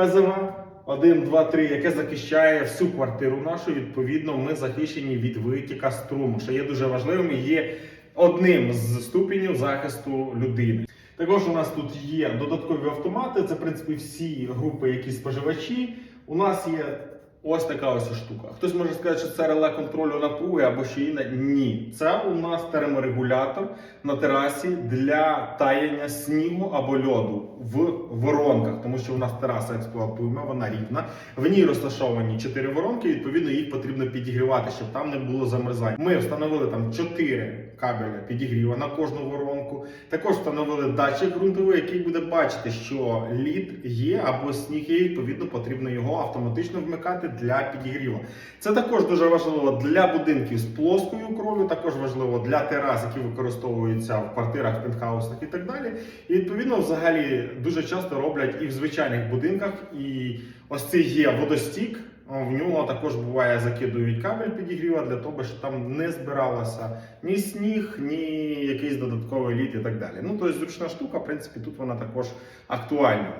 ПЗВ 1, 2, 3, яке захищає всю квартиру нашу. Відповідно, ми захищені від витіка струму, що є дуже важливим і є одним з ступенів захисту людини. Також у нас тут є додаткові автомати. Це в принципі всі групи, які споживачі. У нас є ось така ось штука. Хтось може сказати, що це реле контролю напруги або ще інше. Ні, це у нас терморегулятор на терасі для таяння снігу або льоду в воронках, тому що у нас тераса експлуатуємо, вона рівна. В ній розташовані 4 воронки. Відповідно, їх потрібно підігрівати, щоб там не було замерзань. Ми встановили там 4 кабеля підігріва на кожну воронку. Також встановили датчик ґрунтовий, який буде бачити, що лід є або сніг є. Відповідно, потрібно його автоматично вмикати для підігріву. Це також дуже важливо для будинків з плоскою кров'ю, також важливо для терас, які використовуються в квартирах, пентхаусах і так далі. І відповідно, взагалі дуже часто роблять і в звичайних будинках. І ось цей є водостік. В нього також буває закидують кабель підігріва для того, щоб там не збиралося ні сніг, ні якийсь додатковий лід і так далі. Ну тобто зручна штука, в принципі, тут вона також актуальна.